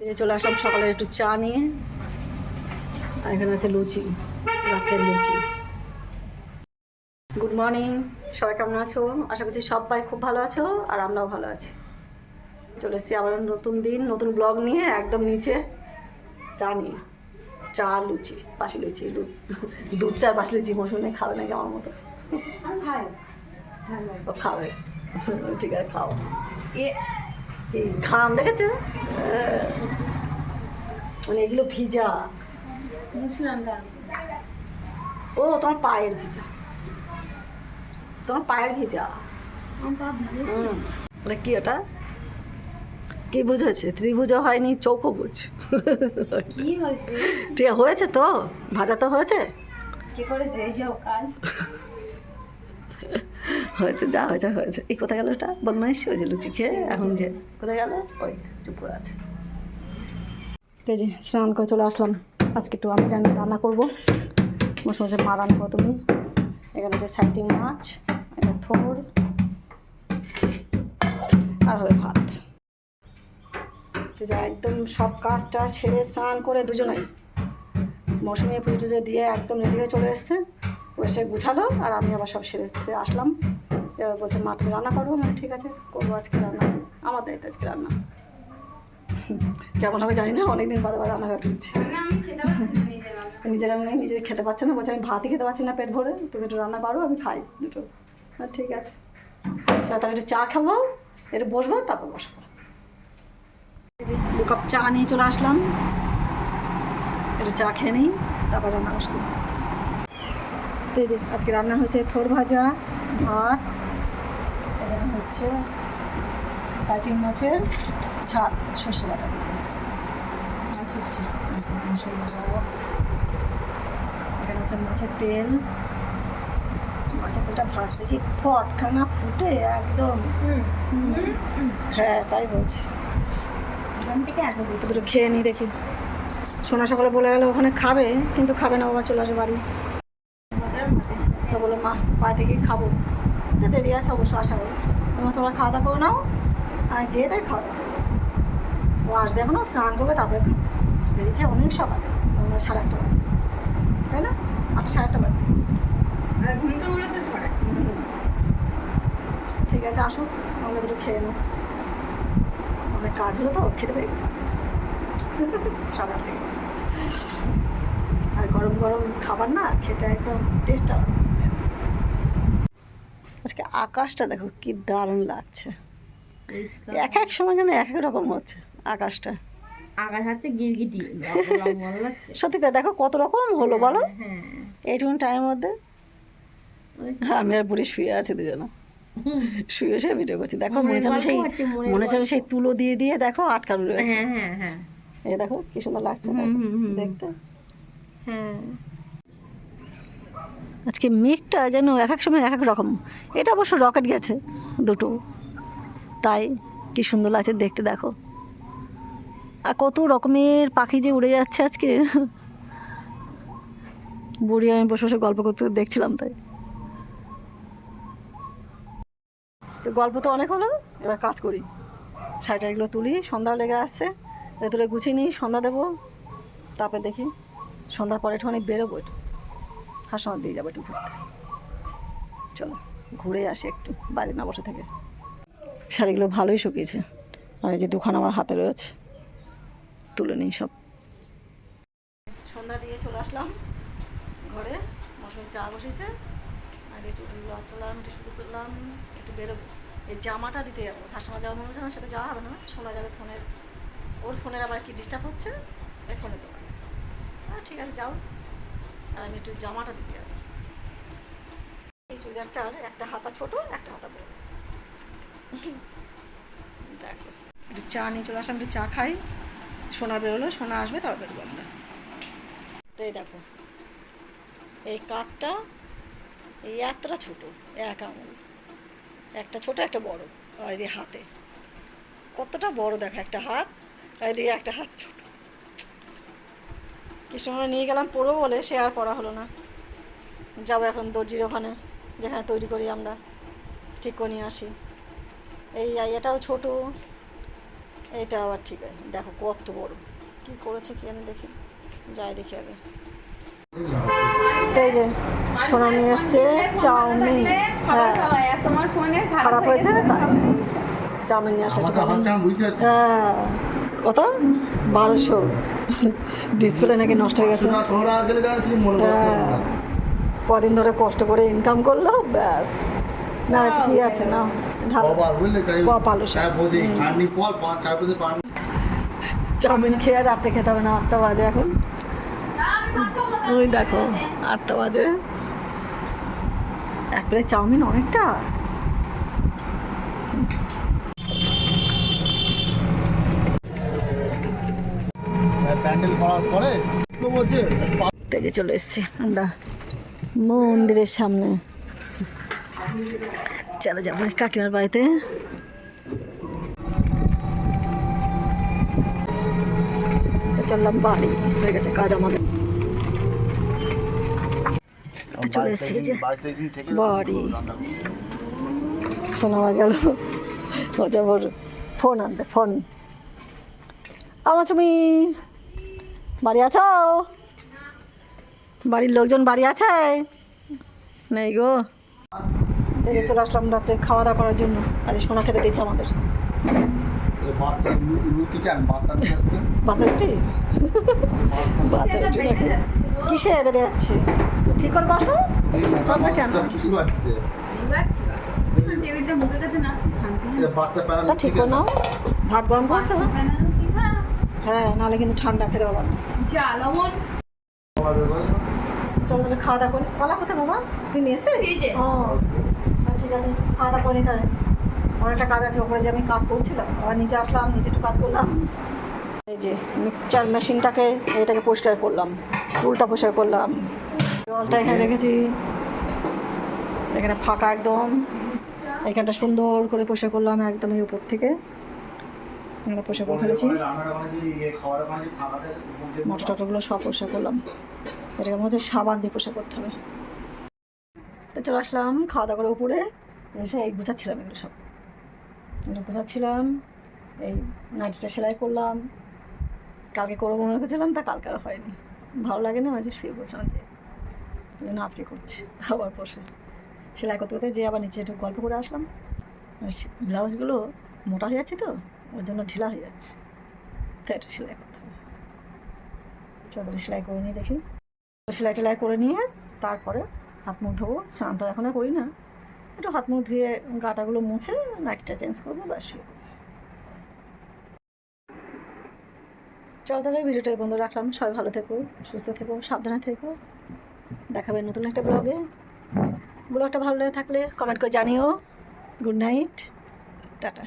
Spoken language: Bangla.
চলে আসলাম সকালে একটু চা নিয়ে। আর এখানে আছে লুচি রাত্রের লুচি। গুড মর্নিং সবাই কেমন আছো? আশা করছি সবাই খুব ভালো আছো আর আমরাও ভালো আছি। চলে এসেছি আবার নতুন দিন নতুন ব্লগ নিয়ে একদম নিচে চা নিয়ে। চা লুচি বাসি লুচি দুধ দুধ চার বাসি লুচি মৌসুমে খাবে নাকি আমার মতো? খাবে। ঠিক আছে খাও। ঘাম দেখেছ? মানে এগুলো ভিজা। বুঝলাম ও তোমার পায়ের ভিজা। তোমার পায়ের ভিজা। ওটা কি ওটা? কি বুঝেছে? ত্রিভুজ হয়নি চৌকোভুজ কি হয়েছে? ঠিক হয়েছে তো? ভাজা তো হয়েছে? কে করেছে? এই সব কাজ। হয়েছে যা হয়েছে হয়েছে। এই কোথায় গেল ওটা? বদমাইশ? ওই যে লুচি খেয়ে এখন যে কোথায় গেল? ওই যে চুপ করে আছে। তো এই যে স্নান করে চলে আসলাম। আজকে একটু আমি জানি রান্না করব। মশে মশে মা রান্না করো তুমি। এখানে যে সাইটিং মাছ এটা থোর আর হবে ভাত। যা একদম সব কাজটা সেরে স্নান করে দুজনেই। মৌসুমি পুজো টুজো দিয়ে একদম রেডি হয়ে চলে এসছে। ও এসে গুছালো আর আমি আবার সব সেরে আসলাম। এবার বলছে মা তুমি রান্না করব মানে ঠিক আছে করব আজকে রান্না। আমার দায়িত্ব আজকে রান্না। কেমন হবে জানি না অনেকদিন বাদে বাদে রান্না। করছি নিজের রান্না নিজের নিজে খেতে পারছে না বলছে আমি ভাতই খেতে পারছি না পেট ভরে তুমি একটু রান্না করো আমি খাই দুটো। হ্যাঁ ঠিক আছে। চা তাহলে একটু চা খাব একটু বসবো তারপর বসবো দু কাপ চা নিয়ে চলে আসলাম। একটু চা খেয়ে নিই তারপর রান্না বসবো। তো যে আজকে রান্না হয়েছে থোর ভাজা ভাত হচ্ছে সাইটিং মাছের ঝাল সর্ষে বাটা দিয়ে। হচ্ছে মাছের তেল। মাছের তেলটা ভাজতে কি খটখানা ফুটে একদম। হ্যাঁ তাই বলছি। থেকে দুটো খেয়ে নিই দেখি। সোনা সকালে বলে গেল ওখানে খাবে কিন্তু খাবে না বাবা চলে আসবে বাড়ি। তো বলো মা বাড়ি থেকেই খাব। তো দেরি আছে অবশ্য আশা করি। তোমরা তোমরা খাওয়া দাওয়া করে নাও আর যেয়ে তাই খাওয়া দাওয়া। ও আসবে এখনও স্নান করবে তারপরে বেরিয়েছে অনেক সকালে তোমরা সাড়ে আটটা বাজে। তাই না? আটটা সাড়ে আটটা বাজে। ঘুম তো উড়ে তো ধরে ঠিক আছে আসুক আমরা দুটো খেয়ে নেব। অনেক কাজ হলো তো খেতে পেয়ে গেছে। সকাল থেকে আর গরম গরম খাবার না খেতে একদম টেস্ট আলাদা। আজকে আকাশটা দেখো কি দারুণ লাগছে। এক এক সময় যেন এক এক রকম হচ্ছে আকাশটা। আকাশ হচ্ছে গিরগিটি সত্যি তাই দেখো কত রকম হলো বলো। হ্যাঁ। এইটুকুন টাইমের মধ্যে। আমি আর বুড়ি শুয়ে আছি দুজনে। শুয়ে শুয়ে ভিডিও করছি। দেখো মনে হচ্ছে সেই মনে হচ্ছে সেই তুলো দিয়ে দিয়ে দেখো আটকানো রয়েছে। হ্যাঁ হ্যাঁ হ্যাঁ। দেখো কি সুন্দর লাগছে। দেখতে। হ্যাঁ। আজকে মেঘটা যেন এক এক সময় এক এক রকম। এটা অবশ্য রকেট গেছে, দুটো। তাই কি সুন্দর লাগছে দেখতে, দেখো। আর কত রকমের পাখি যে উড়ে যাচ্ছে আজকে। বুড়ি, আমি বসে বসে গল্প করতে দেখছিলাম তাই। তো গল্প তো অনেক হলো, এবার কাজ করি। শাড়িটাগুলো তুলি সন্ধ্যাও লেগে আসছে তুলে গুছিয়ে নিই, সন্ধ্যা দেবো, তারপরে দেখি সন্ধ্যার পরে একটুখানি বেরোবো হাসনার দিয়ে যাব একটু ঘুরতে। চলো, ঘুরে আসি একটু, বাইরে না বসে থেকে। শাড়িগুলো ভালোই শুকিয়েছে। আর এই যে দুখান আমার হাতে রয়েছে, তুলে নিই সব। সন্ধ্যা দিয়ে চলে আসলাম ঘরে মশারি চা বসেছে। আর এই চুটুগুলো আসলাম একটু শুরু করলাম, একটু বেরোবো। এই জামাটা দিতে যাব। হাসনামা যাওয়া মনে হচ্ছে আমার সাথে যাওয়া হবে না। শোনা যাবে ফোনের, ওর ফোনের আবার কি ডিস্টার্ব হচ্ছে? এই ফোনে তো। ঠিক আছে, যাও। আর আমি একটু জামাটা দিতে যাব এই চুড়িদারটার একটা হাতা ছোট, একটা হাতা বড়। দেখো। একটু চা নিয়ে চলে আসলাম, একটু চা খাই। সোনা বেরোলো, সোনা আসবে, তারপর বেরোবো আমরা। তো এই দেখো, এই কাঠটা এই এতটা ছোট, এক আঙুল। একটা ছোট, একটা বড়। আর এদিকে হাতে। কতটা বড় দেখো, একটা হাত, আর এদিকে একটা হাত ছোট। কৃষ্ণমণি নিয়ে গেলাম পরবো বলে সে আর পড়া হলো না। যাব এখন দর্জির ওখানে যেখানে তৈরি করি আমরা। ঠিক করে নিয়ে আসি। এই এটাও ছোটো এটা আবার ঠিক আছে। দেখো কত বড়। কি করেছে কি আমি দেখি। যাই দেখি আগে। এই যে সোনা নিয়ে এসছে চাউমিন। হ্যাঁ। খারাপ হয়েছে? চাউমিন নিয়ে আসলে পারছি হ্যাঁ। কত? বারোশো। ডিসপ্লে নাকি নষ্ট হয়ে গেছে। হ্যাঁ। কদিন ধরে কষ্ট করে ইনকাম করল ব্যাস। না কি আছে? না চাউমিন খেয়ে রাত্রে খেতে হবে না আটটা বাজে এখন। ওই দেখো আটটা বাজে। এক প্লেট চাউমিন অনেকটা। প্যান্ডেল করার পরে তো চলে এসেছি আমরা মন্দিরের সামনে। চলে যাব কাকিমার বাড়িতে। চললাম বাড়ি হয়ে গেছে কাজ আমাদের। চলে এসেছি যে বাড়ি। শোনা গেল। ও ফোন আনতে ফোন। আমার তুমি বাড়ি আছো? বাড়ির লোকজন বাড়ি আছে? নেই গো। এই চলে আসলাম রাত্রে খাওয়া দাওয়া করার জন্য। আজ সোনা খেতে দিচ্ছে আমাদের। কিসে বেঁধে যাচ্ছে? ঠিক করে বসো। বাবা কেন? ঠিক করে নাও। ভাত গরম করছ? হ্যাঁ নাহলে কিন্তু ঠান্ডা খেতে পারব না। যা লবণ। চলো তাহলে খাওয়া দাওয়া করি। কলা কোথায় বাবা? নিয়ে এসে ও আচ্ছা, ঠিক আছে খাওয়া দাওয়া করি তাহলে। অনেকটা কাজ আছে ওপরে যে আমি কাজ করছিলাম আবার নিচে আসলাম নিচে একটু কাজ করলাম। এই যে মিক্সচার মেশিনটাকে এটাকে পরিষ্কার করলাম উল্টা পরিষ্কার করলাম। জলটা এখানে রেখেছি। এখানে ফাঁকা একদম। এখানটা সুন্দর করে পরিষ্কার করলাম একদম এই উপর থেকে। এখানে পরিষ্কার করে ফেলেছি। মটর টটরগুলো সব পরিষ্কার করলাম। এটাকে হচ্ছে সাবান দিয়ে পরিষ্কার করতে হবে। তো চলে আসলাম খাওয়া দাওয়া করে উপরে। এসে এই গুছাচ্ছিলাম এগুলো সব। এগুলো গুছাচ্ছিলাম, এই নাইটিটা সেলাই করলাম। কালকে করব মনে করছিলাম, তা কালকে আর হয়নি। ভালো লাগে না, মাঝে শুয়ে বসলাম মাঝে। জন্য আজকে করছি, আবার বসে সেলাই করতে করতে যে আবার নিচে একটু গল্প করে আসলাম। ব্লাউজগুলো মোটা হয়ে যাচ্ছে তো ওর জন্য ঢিলা হয়ে যাচ্ছে। তাই একটু সেলাই করতে হবে। চৌধুরী সেলাই করে নিয়ে দেখি। সেলাই টেলাই করে নিয়ে তারপরে হাত মুখ ধোবো। স্নান তো এখন করি না। একটু হাত মুখ ধুয়ে গাটাগুলো মুছে নাইটিটা চেঞ্জ করব, ব্যাস শুয়ে। চল তাহলে ভিডিওটা বন্ধ রাখলাম। সবাই ভালো থেকো, সুস্থ থেকো, সাবধানে থেকো। দেখাবে নতুন একটা ব্লগে। ব্লগটা ভালো লেগে থাকলে কমেন্ট করে জানিও। Good night tata.